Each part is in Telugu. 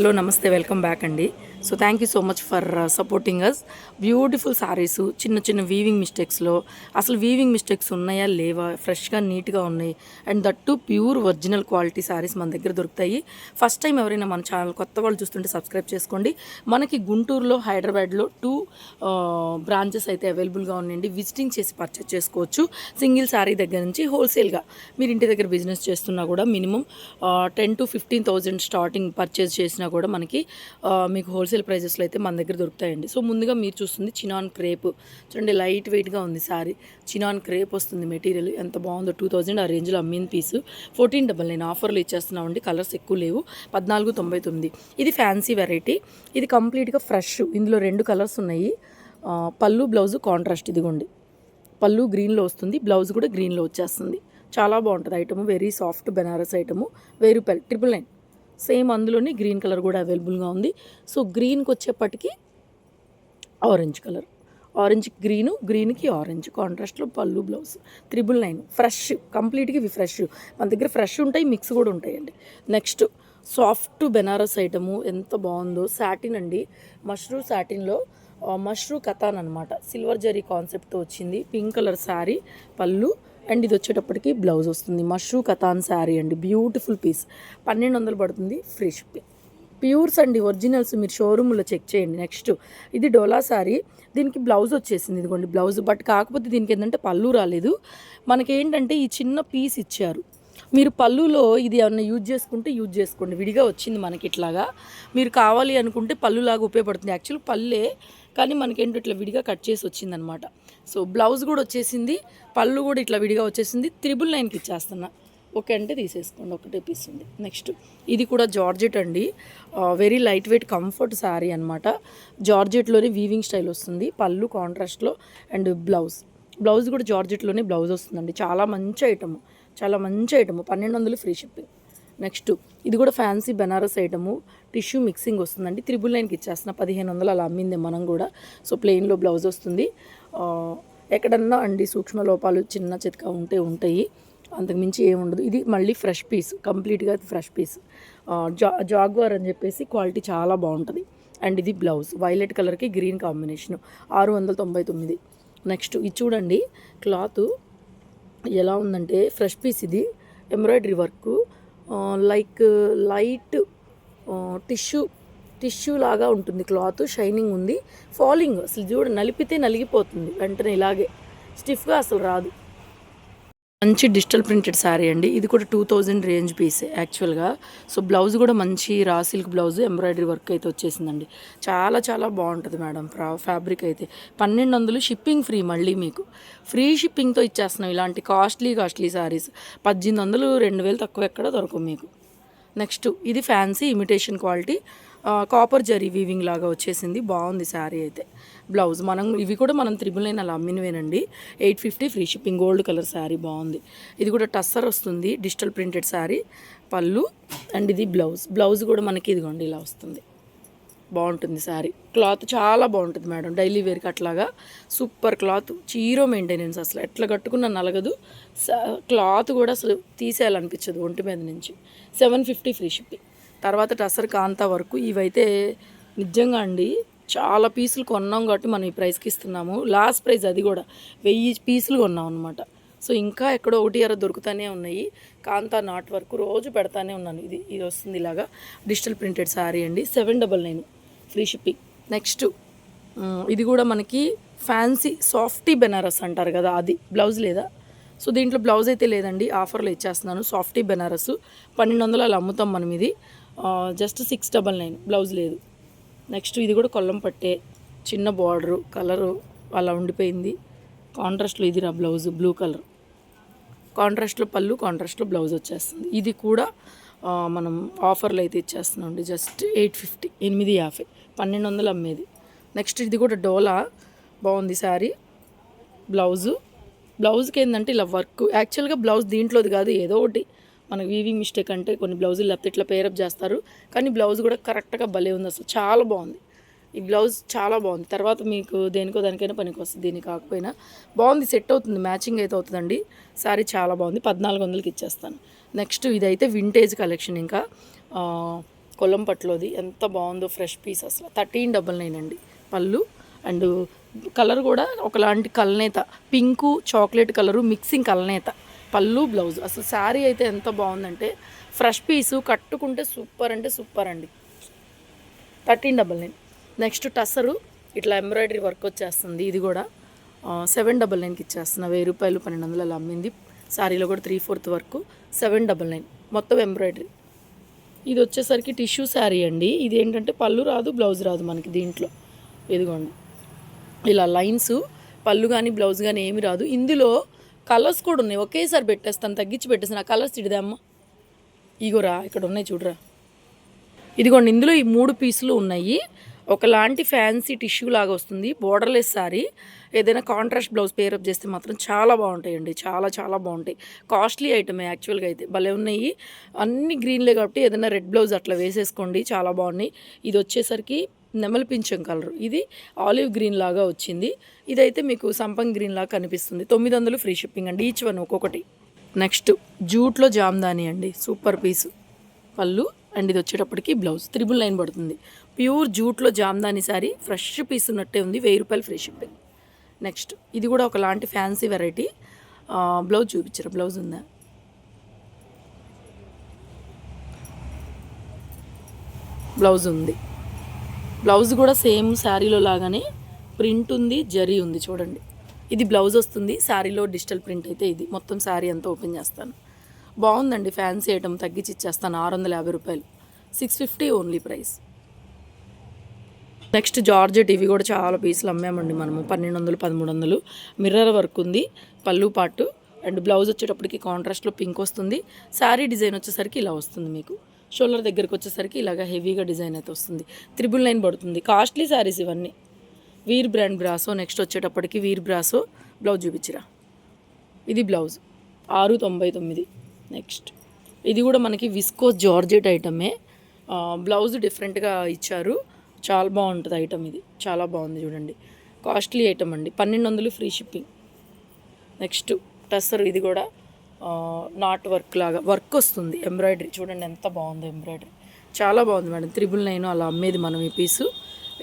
హలో నమస్తే వెల్కమ్ బ్యాక్ అండి. So thank you so much for supporting us beautiful saris చిన్న చిన్న వీవింగ్ మిస్టేక్స్లో అసలు వీవింగ్ మిస్టేక్స్ ఉన్నాయా లేవా? ఫ్రెష్గా నీట్గా ఉన్నాయి. And that pure original quality saris మన దగ్గర దొరుకుతాయి. ఫస్ట్ టైం ఎవరైనా మన ఛానల్ కొత్త వాళ్ళు చూస్తుంటే సబ్స్క్రైబ్ చేసుకోండి. మనకి గుంటూరులో హైదరాబాద్లో టూ బ్రాంచెస్ uh, అయితే అవైలబుల్గా ఉన్నాయండి. విజిటింగ్ చేసి పర్చేస్ చేసుకోవచ్చు. సింగిల్ సారీ దగ్గర నుంచి హోల్సేల్గా మీరు ఇంటి దగ్గర బిజినెస్ చేస్తున్నా కూడా minimum ten to fifteen thousand starting purchase చేసినా కూడా మనకి uh, మీకు హోల్సేల్ ప్రైజెస్లో అయితే మన దగ్గర దొరుకుతాయండి. సో ముందుగా మీరు చూస్తుంది చినాన్ క్రేప్ చూడండి లైట్ వెయిట్గా ఉంది సారీ. చినాన్ క్రేప్ వస్తుంది మెటీరియల్ ఎంత బాగుందో టూ థౌజండ్ ఆ రేంజ్లో అమ్మిన పీస్ ఫోర్టీన్ డబల్ నైన్ ఆఫర్లు ఇచ్చేస్తున్నామండి. కలర్స్ ఎక్కువ లేవు. పద్నాలుగు తొంభై తొమ్మిది. ఇది ఫ్యాన్సీ వెరైటీ ఇది కంప్లీట్గా ఫ్రెష్ ఇందులో రెండు కలర్స్ ఉన్నాయి. పళ్ళు బ్లౌజ్ కాంట్రాస్ట్ ఇదిగోండి. పళ్ళు గ్రీన్లో వస్తుంది. బ్లౌజ్ కూడా గ్రీన్లో వచ్చేస్తుంది. చాలా బాగుంటుంది item very soft Banaras item వెయ్యి రూపాయలు ట్రిపుల్ నైన్ సేమ్ అందులోనే గ్రీన్ కలర్ కూడా అవైలబుల్గా ఉంది. సో గ్రీన్కి వచ్చేప్పటికి ఆరెంజ్ కలర్. ఆరెంజ్ గ్రీను గ్రీన్కి ఆరెంజ్. కాంట్రాస్ట్లో పళ్ళు బ్లౌజ్ త్రిబుల్ నైన్. ఫ్రెష్ కంప్లీట్గా ఇవి ఫ్రెష్. మన దగ్గర ఫ్రెష్ ఉంటాయి మిక్స్ కూడా ఉంటాయండి. నెక్స్ట్ సాఫ్ట్ బెనారస్ ఐటము ఎంత బాగుందో. సాటిన్ అండి. మష్రూ సాటిన్లో మష్రూ కథాన్ అనమాట సిల్వర్ జరీ కాన్సెప్ట్తో వచ్చింది. పింక్ కలర్ శారీ పళ్ళు అండ్ ఇది వచ్చేటప్పటికి బ్లౌజ్ వస్తుంది. మష్రూ కథాన్ శారీ అండి. బ్యూటిఫుల్ పీస్ పన్నెండు వందలు పడుతుంది ఫ్రీ షిప్పింగ్ ప్యూర్స్ అండి ఒరిజినల్స్ మీరు షోరూమ్లో చెక్ చేయండి. నెక్స్ట్ ఇది డోలా శారీ. దీనికి బ్లౌజ్ వచ్చేసింది. ఇదిగోండి బ్లౌజ్. బట్ కాకపోతే దీనికి ఏంటంటే పళ్ళు రాలేదు. మనకేంటంటే ఈ చిన్న పీస్ ఇచ్చారు. మీరు పళ్ళులో ఇది ఏమన్నా యూజ్ చేసుకుంటే యూజ్ చేసుకోండి. విడిగా వచ్చింది మనకి ఇట్లాగా. మీరు కావాలి అనుకుంటే పళ్ళులాగా ఉపయోగపడుతుంది. యాక్చువల్ పళ్ళే కానీ మనకేంటో ఇట్లా విడిగా కట్ చేసి వచ్చిందనమాట. సో బ్లౌజ్ కూడా వచ్చేసింది పళ్ళు కూడా ఇట్లా విడిగా వచ్చేసింది త్రిబుల్ నైన్కి ఇచ్చేస్తున్నా. ఓకే అంటే తీసేసుకోండి ఒకటే పీస్ ఉంది. నెక్స్ట్ ఇది కూడా జార్జెట్ అండి. Very light weight comfort sari అనమాట జార్జెట్లోనే వీవింగ్ స్టైల్ వస్తుంది పళ్ళు కాంట్రాస్ట్లో అండ్ బ్లౌజ్ బ్లౌజ్ కూడా జార్జెట్లోనే బ్లౌజ్ వస్తుందండి. చాలా మంచి ఐటమ్ చాలా మంచి ఐటమ్ పన్నెండు వందలు ఫ్రీ షిప్పింగ్ నెక్స్ట్. ఇది కూడా fancy Banaras item. Tissue mixing వస్తుందండి. త్రిబుల్ నైన్కి ఇచ్చేస్తున్న పదిహేను వందలు అలా అమ్మింది మనం కూడా. సో ప్లెయిన్లో బ్లౌజ్ వస్తుంది. ఎక్కడన్నా అండి సూక్ష్మ లోపాలు చిన్న చితక ఉంటే ఉంటాయి. అంతకుమించి ఏముండదు ఇది మళ్ళీ ఫ్రెష్ పీస్ కంప్లీట్గా ఫ్రెష్ పీస్. జా జాగ్వార్ అని చెప్పేసి క్వాలిటీ చాలా బాగుంటుంది. అండ్ ఇది బ్లౌజ్. వైలెట్ కలర్కి గ్రీన్ కాంబినేషన్. ఆరు వందల తొంభై తొమ్మిది. నెక్స్ట్ ఇది చూడండి. క్లాత్ ఎలా ఉందంటే ఫ్రెష్ పీస్ ఇది. Embroidery work. Like light tissue tissue లాగా ఉంటుంది క్లాత్ షైనింగ్ ఉంది. ఫాలింగ్ అసలు చూడ నలిపితే నలిగిపోతుంది వెంటనే ఇలాగే. స్టిఫ్గా అసలు రాదు. మంచి డిజిటల్ ప్రింటెడ్ శారీ అండి. ఇది కూడా టూ థౌజండ్ రేంజ్ పీస్ యాక్చువల్గా. సో బ్లౌజ్ కూడా మంచి raw silk blouse embroidery work అయితే వచ్చేసిందండి. చాలా చాలా బాగుంటుంది మేడం. ఫ్రా ఫ్యాబ్రిక్ అయితే. పన్నెండు వందలు షిప్పింగ్ ఫ్రీ మళ్ళీ మీకు. ఫ్రీ షిప్పింగ్తో ఇచ్చేస్తున్నాం ఇలాంటి కాస్ట్లీ కాస్ట్లీ శారీస్. పద్దెనిమిది వందలు రెండు వేలు తక్కువ ఎక్కడ దొరకవు మీకు. నెక్స్ట్ ఇది fancy imitation quality. Copper zari weaving లాగా వచ్చేసింది. బాగుంది శారీ అయితే. బ్లౌజ్ మనం ఇవి కూడా మనం త్రిబుల్ నైన్ అలా అమ్మినవేనండి. Eight fifty free shipping. Gold colour sari బాగుంది. ఇది కూడా టస్సర్ వస్తుంది. Digital printed sari. పళ్ళు అండ్ ఇది బ్లౌజ్. బ్లౌజ్ కూడా మనకి ఇదిగోండి ఇలా వస్తుంది. బాగుంటుంది శారీ. క్లాత్ చాలా బాగుంటుంది మేడం. డైలీ వేర్కి అట్లాగా సూపర్ క్లాత్. చీరో మెయింటెనెన్స్ అసలు. ఎట్లా కట్టుకున్నా నలగదు. స- క్లాత్ కూడా అసలు తీసేయాలనిపించదు ఒంటి మీద నుంచి. Seven fifty free shipping. తర్వాత టసర్ కాంతా వరకు. ఇవైతే నిజంగా అండి చాలా పీసులు కొన్నాం కాబట్టి మనం ఈ ప్రైస్కి ఇస్తున్నాము. లాస్ట్ ప్రైస్ అది కూడా. వెయ్యి పీసులు కొన్నాం అనమాట సో ఇంకా ఎక్కడో ఒకటి అర దొరుకుతూనే ఉన్నాయి. కాంతా నాట్ వర్క్ రోజు పెడతానే ఉన్నాను. ఇది ఇది వస్తుంది ఇలాగా. డిజిటల్ ప్రింటెడ్ శారీ అండి. Seven double nine. Free shipping. Next ఇది కూడా మనకి ఫ్యాన్సీ సాఫ్టీ బెనారస్ అంటారు కదా అది. బ్లౌజ్ లేదా? సో దీంట్లో బ్లౌజ్ అయితే లేదండి. ఆఫర్లో ఇచ్చేస్తున్నాను. సాఫ్టీ బెనారస్. పన్నెండు వందలు అలా అమ్ముతాం మనం ఇది. Just six double nine. Blouse లేదు. నెక్స్ట్ ఇది కూడా కొల్లం పట్టే చిన్న బార్డరు కలరు అలా ఉండిపోయింది. కాంట్రాస్ట్లో ఇది నా బ్లౌజ్ బ్లూ కలర్. కాంట్రాస్ట్లో పళ్ళు కాంట్రాస్ట్లో బ్లౌజ్ వచ్చేస్తుంది. ఇది కూడా మనం ఆఫర్లు అయితే ఇచ్చేస్తున్నాం జస్ట్ ఎయిట్ ఫిఫ్టీ ఎనిమిది యాభై పన్నెండు వందలు అమ్మేది. నెక్స్ట్ ఇది కూడా డోలా బాగుంది శారీ. బ్లౌజు బ్లౌజ్కి ఏంటంటే ఇలా వర్క్ యాక్చువల్గా బ్లౌజ్ దీంట్లోది కాదు ఏదో ఒకటి మన వీవింగ్ మిస్టేక్ అంటే కొన్ని బ్లౌజులు లేకపోతే ఇట్లా పేరప్ చేస్తారు. కానీ బ్లౌజ్ కూడా కరెక్ట్గా భలే ఉంది అసలు. చాలా బాగుంది. ఈ బ్లౌజ్ చాలా బాగుంది. తర్వాత మీకు దేనికో దానికైనా పనికి వస్తుంది. దీనికి కాకపోయినా బాగుంది. సెట్ అవుతుంది. మ్యాచింగ్ అయితే అవుతుందండి. శారీ చాలా బాగుంది. పద్నాలుగు వందలకి ఇచ్చేస్తాను. నెక్స్ట్ ఇదైతే వింటేజ్ కలెక్షన్ ఇంకా. కొలం పట్లోది ఎంత బాగుందో ఫ్రెష్ పీస్ అసలు. థర్టీన్ డబల్ నైన్ అండి పళ్ళు. అండ్ కలర్ కూడా ఒకలాంటి కలనేత. పింకు చాక్లెట్ కలరు మిక్సింగ్ కలనేత. పళ్ళు బ్లౌజ్ అసలు శారీ అయితే ఎంత బాగుందంటే ఫ్రెష్ పీసు కట్టుకుంటే సూపర్ అంటే సూపర్ అండి. Thirteen double nine. Next tussar ఇట్లా ఎంబ్రాయిడరీ వర్క్ వచ్చేస్తుంది ఇది కూడా. సెవెన్ డబల్ నైన్కి ఇచ్చేస్తున్న. వెయ్యి రూపాయలు పన్నెండు వందలు అలా అమ్మింది. శారీలో కూడా త్రీ ఫోర్త్ వరకు సెవెన్ డబల్ నైన్. మొత్తం ఎంబ్రాయిడరీ ఇది వచ్చేసరికి టిష్యూ శారీ అండి. ఇది ఏంటంటే పళ్ళు రాదు బ్లౌజ్ రాదు మనకి దీంట్లో. ఇదిగోండి. ఇలా లైన్స్ పళ్ళు కానీ బ్లౌజ్ కానీ ఏమి రాదు. ఇందులో కలర్స్ కూడా ఉన్నాయి. ఒకేసారి పెట్టేస్తాను తగ్గించి పెట్టేస్తాను. ఆ కలర్స్ ఇడిదామ్మా ఇగోరా ఇక్కడ ఉన్నాయి చూడరా. ఇదిగోండి ఇందులో ఈ మూడు పీసులు ఉన్నాయి. ఒకలాంటి ఫ్యాన్సీ టిష్యూ లాగా వస్తుంది. బోర్డర్లెస్ సారీ ఏదైనా కాంట్రాస్ట్ బ్లౌజ్ పేరప్ చేస్తే మాత్రం చాలా బాగుంటాయండి. చాలా చాలా బాగుంటాయి. కాస్ట్లీ ఐటమే యాక్చువల్గా అయితే. భలే ఉన్నాయి. అన్ని గ్రీన్లే కాబట్టి ఏదైనా రెడ్ బ్లౌజ్ అట్లా వేసేసుకోండి. చాలా బాగున్నాయి. ఇది వచ్చేసరికి నెమలి పింఛం కలర్ ఇది ఆలివ్ గ్రీన్ లాగా వచ్చింది. ఇదైతే మీకు సంపంగ్ గ్రీన్ లాగా కనిపిస్తుంది. తొమ్మిది వందలు ఫ్రీ షిప్పింగ్ అండి. ఈచ్ వన్ ఒక్కొక్కటి. నెక్స్ట్ జూట్లో జామ్దాని అండి. సూపర్ పీసు పళ్ళు అండ్ ఇది వచ్చేటప్పటికి బ్లౌజ్ త్రిబుల్ లైన్ పడుతుంది. ప్యూర్ జూట్లో జామ్దాని సారీ ఫ్రెష్ పీస్ ఉన్నట్టే ఉంది. వెయ్యి రూపాయలు ఫ్రీ షిప్పింగ్ నెక్స్ట్ ఇది కూడా ఒకలాంటి ఫ్యాన్సీ వెరైటీ. బ్లౌజ్ చూపించారు? బ్లౌజ్ ఉందా? బ్లౌజ్ ఉంది. బ్లౌజ్ కూడా సేమ్ శారీలో లాగానే ప్రింట్ ఉంది జరీ ఉంది చూడండి. ఇది బ్లౌజ్ వస్తుంది శారీలో డిజిటల్ ప్రింట్ అయితే ఇది. మొత్తం శారీ అంతా ఓపెన్ చేస్తాను. బాగుందండి ఫ్యాన్సీ ఐటమ్ తగ్గించి ఇచ్చేస్తాను ఆరు వందల యాభై రూపాయలు. Six fifty only price. Next georgette ఇవి కూడా చాలా పీసులు అమ్మామండి మనము. పన్నెండు వందలు పదమూడు వందలు మిర్రర్ వర్క్ ఉంది పళ్ళు పాటు. అండ్ బ్లౌజ్ వచ్చేటప్పటికి కాంట్రాస్ట్లో పింక్ వస్తుంది. శారీ డిజైన్ వచ్చేసరికి ఇలా వస్తుంది మీకు. షోల్డర్ దగ్గరకు వచ్చేసరికి ఇలాగ హెవీగా డిజైన్ అయితే వస్తుంది. త్రిబుల్ నైన్ పడుతుంది. కాస్ట్లీ శారీస్ ఇవన్నీ. వీర్ బ్రాండ్ బ్రాసో నెక్స్ట్ వచ్చేటప్పటికి వీర్ బ్రాసో. బ్లౌజ్ చూపించిరా. ఇది బ్లౌజ్. ఆరు తొంభై తొమ్మిది. నెక్స్ట్. ఇది కూడా మనకి విస్కోస్ జార్జెట్ ఐటమే. బ్లౌజ్ డిఫరెంట్గా ఇచ్చారు. చాలా బాగుంటుంది ఐటమ్ ఇది. చాలా బాగుంది చూడండి. కాస్ట్లీ ఐటమ్ అండి. పన్నెండు వందలు ఫ్రీ షిప్పింగ్ నెక్స్ట్ టస్సర్ ఇది కూడా నాట్ వర్క్ లాగా. వర్క్ వస్తుంది. ఎంబ్రాయిడరీ చూడండి ఎంత బాగుంది ఎంబ్రాయిడరీ చాలా బాగుంది మేడం. త్రిబుల్ నైన్ అలా అమ్మేది మనం ఈ piece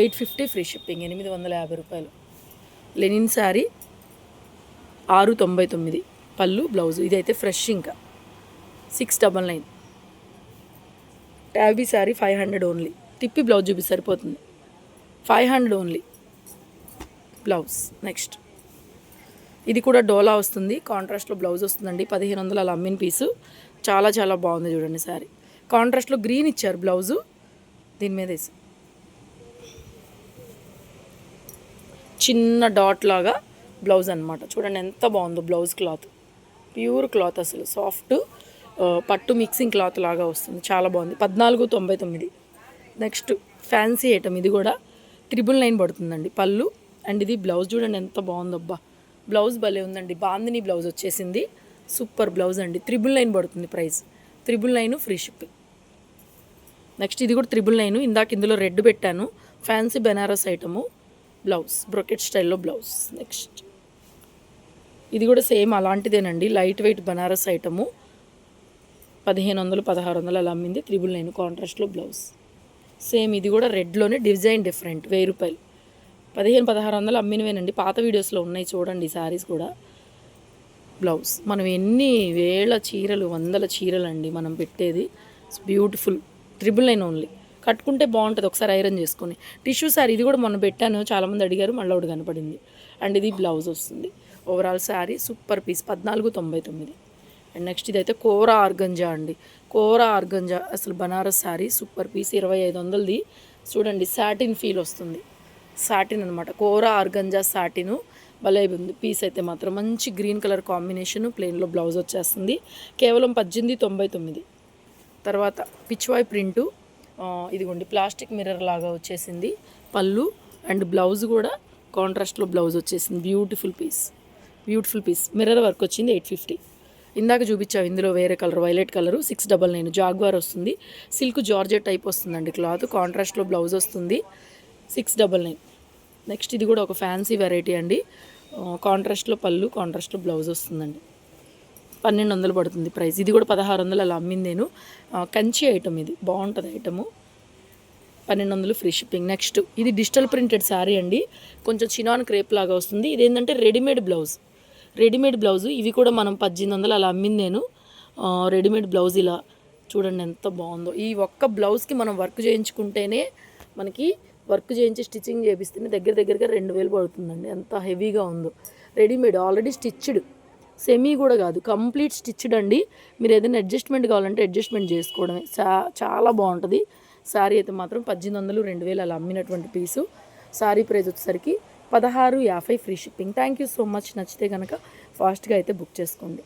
eight fifty free shipping ఎనిమిది వందల యాభై రూపాయలు. లెనిన్ శారీ ఆరు తొంభై తొమ్మిది. పళ్ళు బ్లౌజ్ ఇదైతే ఫ్రెష్ ఇంకా. సిక్స్ డబల్ నైన్ ట్యాబీ శారీ ఫైవ్ హండ్రెడ్ ఓన్లీ తిప్పి బ్లౌజ్ చూపి సరిపోతుంది. Five hundred only blouse next ఇది కూడా డోలా వస్తుంది. కాంట్రాస్ట్లో బ్లౌజ్ వస్తుందండి. పదిహేను వందలు అలా అమ్మిన పీసు. చాలా చాలా బాగుంది చూడండి సారీ. కాంట్రాస్ట్లో గ్రీన్ ఇచ్చారు బ్లౌజు దీని మీద వేసి. చిన్న డాట్ లాగా బ్లౌజ్ అనమాట చూడండి ఎంత బాగుందో బ్లౌజ్ క్లాత్ ప్యూర్ క్లాత్ అసలు. సాఫ్ట్ uh, పట్టు మిక్సింగ్ క్లాత్ లాగా వస్తుంది. చాలా బాగుంది. పద్నాలుగు తొంభై తొమ్మిది. Next fancy item. ఇది కూడా త్రిబుల్ నైన్ పడుతుందండి. పళ్ళు అండ్ ఇది బ్లౌజ్ చూడండి ఎంత బాగుందబ్బా. బ్లౌజ్ భలే ఉందండి. బాందిని బ్లౌజ్ వచ్చేసింది. సూపర్ బ్లౌజ్ అండి. త్రిబుల్ నైన్ పడుతుంది price. Triple nine free shipping. Next ఇది కూడా త్రిబుల్ నైన్. ఇందాక ఇందులో రెడ్ పెట్టాను. Fancy Banaras item. Blouse. Brocade స్టైల్లో బ్లౌజ్. నెక్స్ట్. ఇది కూడా same అలాంటిదేనండి. Light weight Banaras item. పదిహేను వందలు పదహారు వందలు అలా అమ్మింది. త్రిబుల్ నైన్ కాంట్రాస్ట్లో బ్లౌజ్. సేమ్ ఇది కూడా రెడ్లోనే డిజైన్ డిఫరెంట్ వెయ్యి రూపాయలు. పదిహేను పదహారు వందలు అమ్మినవేనండి. పాత వీడియోస్లో ఉన్నాయి చూడండి శారీస్ కూడా. బ్లౌజ్. మనం ఎన్ని వేల చీరలు వందల చీరలు అండి మనం పెట్టేది. బ్యూటిఫుల్ ట్రిపుల్ నైన్ ఓన్లీ కట్టుకుంటే బాగుంటుంది ఒకసారి ఐరన్ చేసుకొని. టిష్యూ శారీ ఇది కూడా మొన్న పెట్టాను. చాలామంది అడిగారు మళ్ళీ ఒకటి కనపడింది. అండ్ ఇది బ్లౌజ్ వస్తుంది. Overall sari super piece. పద్నాలుగు తొంభై తొమ్మిది. అండ్ నెక్స్ట్ ఇదైతే కోర ఆర్గంజా అండి. కోర ఆర్గంజా అసలు బనారస్ శారీ సూపర్ పీస్ ఇరవై ఐదు వందలది. చూడండి సాటిన్ ఫీల్ వస్తుంది. సాటిన్ అనమాట కోర ఆర్గంజా సాటిను భలే ఉంది. పీస్ అయితే మాత్రం మంచి గ్రీన్ కలర్ కాంబినేషన్ ప్లెయిన్లో బ్లౌజ్ వచ్చేస్తుంది. కేవలం పద్దెనిమిది తొంభై తొమ్మిది. తర్వాత పిచ్వాయ్ ప్రింటు ఇదిగోండి ప్లాస్టిక్ మిర్రర్ లాగా వచ్చేసింది. పళ్ళు అండ్ బ్లౌజ్ కూడా కాంట్రాస్ట్లో బ్లౌజ్ వచ్చేసింది. Beautiful piece beautiful piece mirror work వచ్చింది ఎయిట్ ఫిఫ్టీ ఇందాక చూపించావు ఇందులో వేరే colour violet colour six double nine jacquard వస్తుంది. సిల్క్ జార్జెట్ టైప్ వస్తుందండి క్లాత్ కాంట్రాస్ట్లో బ్లౌజ్ వస్తుంది. Six double nine. నెక్స్ట్ ఇది కూడా ఒక ఫ్యాన్సీ వెరైటీ అండి. కాంట్రాస్ట్లో పళ్ళు కాంట్రాస్ట్లో బ్లౌజ్ వస్తుందండి. పన్నెండు వందలు పడుతుంది ప్రైస్. ఇది కూడా పదహారు వందలు అలా అమ్మింది నేను. కంచి ఐటమ్ ఇది బాగుంటుంది ఐటము. పన్నెండు వందలు ఫ్రీ షిప్పింగ్. నెక్స్ట్ ఇది డిజిటల్ ప్రింటెడ్ శారీ అండి. కొంచెం చినాన్ క్రేప్ లాగా వస్తుంది. ఇది ఏంటంటే రెడీమేడ్ బ్లౌజ్. Readymade blouse. ఇవి కూడా మనం పద్దెనిమిది వందలు అలా అమ్మింది నేను. రెడీమేడ్ బ్లౌజ్ ఇలా. చూడండి ఎంత బాగుందో. ఈ ఒక్క బ్లౌజ్కి మనం వర్క్ చేయించుకుంటేనే మనకి వర్క్ చేయించి స్టిచ్చింగ్ చేపిస్తేనే దగ్గర దగ్గరగా రెండు వేలు పడుతుందండి. ఎంత హెవీగా ఉందో. Readymade already stitched. సెమీ కూడా కాదు కంప్లీట్ స్టిచ్డ్ అండి. మీరు ఏదైనా అడ్జస్ట్మెంట్ కావాలంటే అడ్జస్ట్మెంట్ చేసుకోవడమే. చా చాలా బాగుంటుంది. శారీ అయితే మాత్రం పద్దెనిమిది వందలు రెండు వేలు అలా అమ్మినటువంటి పీసు. శారీ ప్రైస్ వచ్చేసరికి పదహారు యాభై free shipping. Thank you so much నచ్చితే కనుక ఫాస్ట్గా అయితే బుక్ చేసుకోండి.